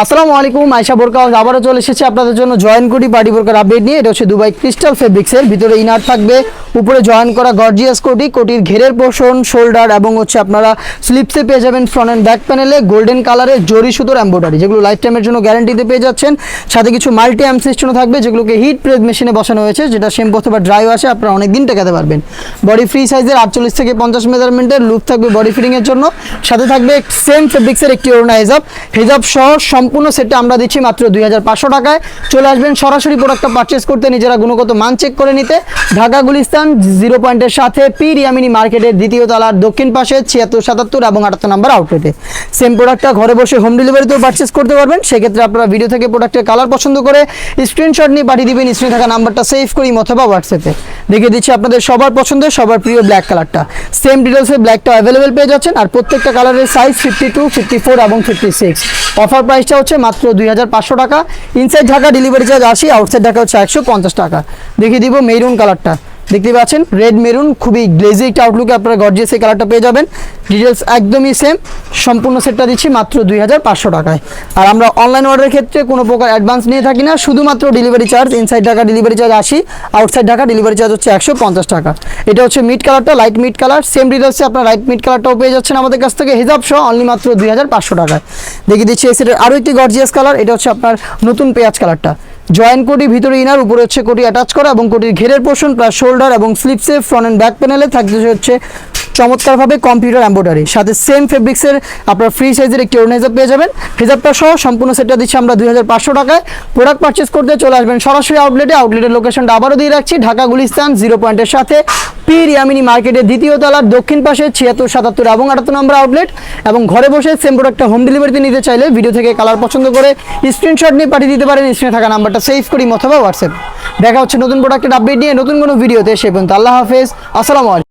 আসসালামু আলাইকুম আয়সা বোরকা আবারও চলে এসেছে আপনাদের জন্য জয়েন কোটি পার্টি বোরকার আপডেট নিয়ে। এটা হচ্ছে দুবাই ক্রিস্টাল ফেব্রিক্সের, ভিতরে ইনার থাকবে, উপরে জয়েন করা গর্জিয়াস কোটি, কোটির ঘেরের পোষণ, শোল্ডার এবং হচ্ছে আপনারা স্লিপসে পেয়ে যাবেন ফ্রন্ট অ্যান্ড ব্যাক প্যানেলে গোল্ডেন কালারের জরি সুতোর এম্বোডারি যেগুলো লাইফ টাইমের জন্য গ্যারান্টিতে পেয়ে যাচ্ছেন। সাথে কিছু মাল্টি অ্যাম সিস্টেমও থাকবে, যেগুলোকে হিট প্রেস মেশিনে বসানো হয়েছে, যেটা সেম শ্যাম্পু অথবা ড্রাইও আছে আপনারা অনেক দিন টেকাতে পারবেন। বডি ফ্রি সাইজের আটচল্লিশ থেকে পঞ্চাশ মেজারমেন্টের লুক থাকবে বডি ফিটিংয়ের জন্য। সাথে থাকবে সেম ফেব্রিক্সের একটি অরুণা হেজাব হেজাব সহ সম্পূর্ণ সেটটা আমরা দিচ্ছি মাত্র দুই হাজার পাঁচশো টাকায়। চলে আসবেন সরাসরি প্রোডাক্টটা পারচেস করতে, নিজেরা গুণগত মান চেক করে নিতে। ঢাকা, গুলিস্তান জিরো পয়েন্টের সাথে পি রিয়ামিনি মার্কেটের দ্বিতীয় তলার দক্ষিণ পাশে ছিয়াত্তর, সাতাত্তর এবং আটাত্তর নাম্বার আউটলেটে সেম প্রোডাক্টটা ঘরে বসে হোম ডেলিভারিতেও পারচেস করতে পারবেন। সেক্ষেত্রে আপনারা ভিডিও থেকে প্রোডাক্টের কালার পছন্দ করে স্ক্রিনশট নিয়ে পাঠিয়ে দিবেন স্ক্রিনে থাকা নাম্বারটা সেভ করি অথবা হোয়াটসঅ্যাপে দেখে দিচ্ছি আপনাদের সবার পছন্দের, সবার প্রিয় ব্ল্যাক কালারটা সেম ডিটেলসে ব্ল্যাকটা অ্যাভেলেবেল পেয়ে যাচ্ছেন। আর প্রত্যেকটা কালারের size fifty two fifty four এবং ফিফটি সিক্স অফার প্রাইসটা হচ্ছে মাত্র দুই হাজার পাঁচশো টাকা। ইনসাইড ঢাকা ডেলিভারি চার্জ আশি আউটসাইড ঢাকা হচ্ছে একশো পঞ্চাশ টাকা। দেখিয়ে দিব মেরুন কালারটা দেখতে পাচ্ছেন রেড মেরুন খুবই গ্লেজি একটা আউটলুকে আপনারা গর্জিয়াস এই কালারটা পেয়ে যাবেন। ডিটেলস একদমই সেম সম্পূর্ণ সেটটা দিচ্ছি মাত্র দুই হাজার পাঁচশো টাকায়। আর আমরা অনলাইন অর্ডারের ক্ষেত্রে কোনো প্রকার অ্যাডভান্স নিয়ে থাকি না, শুধুমাত্র delivery charge inside Dhaka delivery charge আশি আউটসাইড ঢাকা ডেলিভারি চার্জ হচ্ছে একশো পঞ্চাশ টাকা। এটা হচ্ছে মিড কালারটা লাইট মিড কালার সেম ডিটেলসে আপনার লাইট মিড কালারটাও পেয়ে যাচ্ছেন আমাদের কাছ থেকে হিজাব সহ অনলি মাত্র দুই হাজার পাঁচশো টাকায়। দেখিয়ে দিচ্ছি এই সেটের আরও একটি গর্জিয়াস কালার এটা হচ্ছে আপনার নতুন পেঁয়াজ কালারটা জয়েন কোটি ভিতরে ইনার, উপরে হচ্ছে কোটি অ্যাটাচ করা এবং কোটির ঘেরের পোর্শন প্লাস শোল্ডার এবং স্লিপসে ফ্রন্ট অ্যান্ড ব্যাক প্যানেলে থাকতে হচ্ছে চমৎকারভাবে কম্পিউটার এম্বোডারি সাথে সেম ফেব্রিক্সের আপনার ফ্রি সাইজের একটি হেজাব পেয়ে যাবেন। হেজাবটা সহ সম্পূর্ণ সেটটা দিচ্ছি আমরা দুই হাজার পাঁচশো টাকায়। প্রোডাক্ট পারচেস করতে চলে আসবেন সরাসরি আউটলেটে আউটলেটের লোকেশনটা আবারও দিয়ে রাখছি। ঢাকা গুলিস্তান জিরো পয়েন্টের সাথে। পি রিয়ামিনি মার্কেটের দ্বিতীয় তলার দক্ষিণ পাশে ছিয়াত্তর, সাতাত্তর এবং আটাত্তর নম্বর আউটলেট এবং ঘরে বসে সেম প্রোডাক্টটা হোম ডেলিভারিতে নিতে চাইলে ভিডিও থেকে কালার পছন্দ করে স্ক্রিনশট নিয়ে পাঠিয়ে দিতে পারেন। স্ক্রিনে থাকা নাম্বারটা সেভ করি অথবা হোয়াটসঅ্যাপ দেখা হচ্ছে নতুন প্রোডাক্টের আপডেট নিয়ে। নতুন কোনো ভিডিওতে সে পর্যন্ত আল্লাহ হাফেজ। আসসালামু আলাইকুম।